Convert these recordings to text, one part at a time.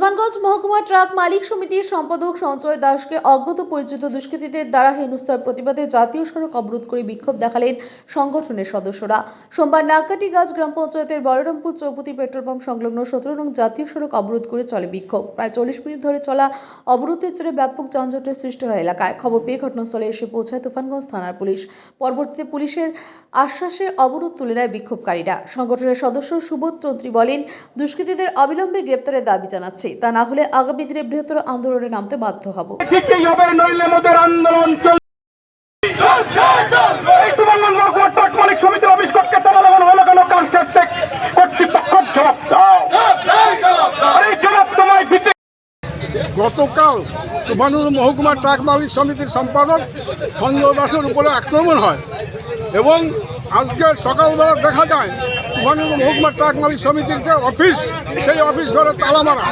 তুফানগঞ্জ মহকুমা ট্রাক মালিক সমিতির সম্পাদক সঞ্চয় দাসকে অজ্ঞাত পরিচিত দুষ্কৃতীদের দ্বারা হেনস্থার প্রতিবাদে জাতীয় সড়ক অবরোধ করে বিক্ষোভ দেখালেন সংগঠনের সদস্যরা। সোমবার নাগকাটিগাছ গ্রাম পঞ্চায়েতের বলরামপুর চৌপতি পেট্রোল পাম্প সংলগ্ন সতেরো নং জাতীয় সড়ক অবরোধ করে চলে বিক্ষোভ। প্রায় চল্লিশ মিনিট ধরে চলা অবরোধের জেরে ব্যাপক যানজটের সৃষ্টি হয় এলাকায়। খবর পেয়ে ঘটনাস্থলে এসে পৌঁছায় তুফানগঞ্জ থানার পুলিশ। পরবর্তীতে পুলিশের আশ্বাসে অবরোধ তুলে নেয় বিক্ষোভকারীরা। সংগঠনের সদস্য সুবোধ চৌধুরী বলেন, দুষ্কৃতীদের অবিলম্বে গ্রেপ্তারের দাবি জানাচ্ছে। তা না হলে আগামী দিনে বৃহত্তর আন্দোলনে নামতে বাধ্য হব। গতকাল তুফানুর মহকুমা ট্রাক মালিক সমিতির সম্পাদক সঞ্জয় দাসের উপরে আক্রমণ হয়। এবং আজকে সকালবেলা দেখা যায় তুফানুর মহকুমা ট্রাক মালিক সমিতির যে অফিস সেই অফিস ঘরে তালা মারা।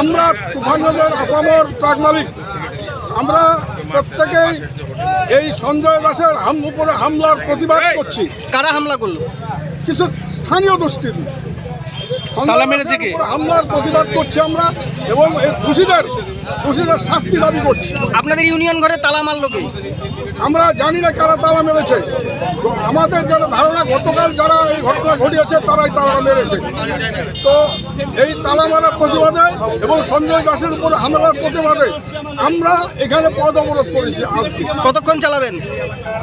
আমরা তুফানুরের আপামর ট্রাক মালিক আমরা প্রত্যেকেই এই সঞ্জয় দাসের হাম উপরে হামলার প্রতিবাদ করছি। কারা হামলা করল? কিছু স্থানীয় দুষ্কৃতী। হামলার প্রতিবাদ করছি আমরা এবং এই দোষীদের দোষীদের শাস্তি দাবি করছি। আপনাদের ইউনিয়ন ঘরে তালা মারলো কে? আমরা জানি না কারা তালা মেরেছে। তো আমাদের যারা ধারণা গতকাল যারা এই ঘটনা ঘটিয়েছে তারাই তালা মেরেছে। তো এই তালা মারার প্রতিবাদে এবং সঞ্জয় দাসের উপর হামলার প্রতিবাদে আমরা এখানে পদ অবরোধ করেছি আজকে। কতক্ষণ চালাবেন?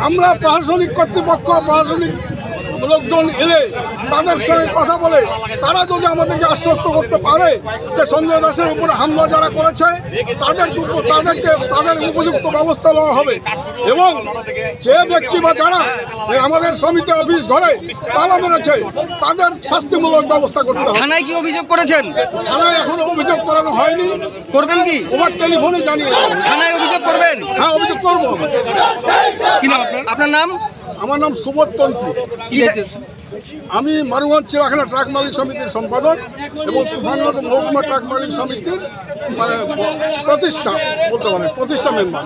আমরা প্রশাসনিক কর্তৃপক্ষ প্রশাসনিক লোকজন এলে তাদের সঙ্গে কথা বলে তারা যদি আমাদেরকে আশ্বস্ত করতে পারে যে সঞ্জয় দাসের উপরে হামলা যারা করেছে তাদের তাদেরকে তাদের উপযুক্ত ব্যবস্থা নেওয়া হবে। এবং যে ব্যক্তি বা যারা আমাদের সমিতি অফিস ঘরে তালা মেরেছে তাদের শাস্তিমূলক ব্যবস্থা করতে হবে। থানায় কি অভিযোগ করেছেন? থানায় এখনও অভিযোগ করানো হয়নি। করবেন কি? ওভার টেলিফোনে জানিয়ে থানায় অভিযোগ করবেন? হ্যাঁ অভিযোগ করব। আপনার নাম? আমার নাম সুবোধ তন্ত্রী। আমি মারুগঞ্জ চিড়াখানা ট্রাক মালিক সমিতির সম্পাদক এবং তুফানগঞ্জ মহকুমা ট্রাক মালিক সমিতির মানে প্রতিষ্ঠা বলতে পারেন প্রতিষ্ঠা মেম্বার।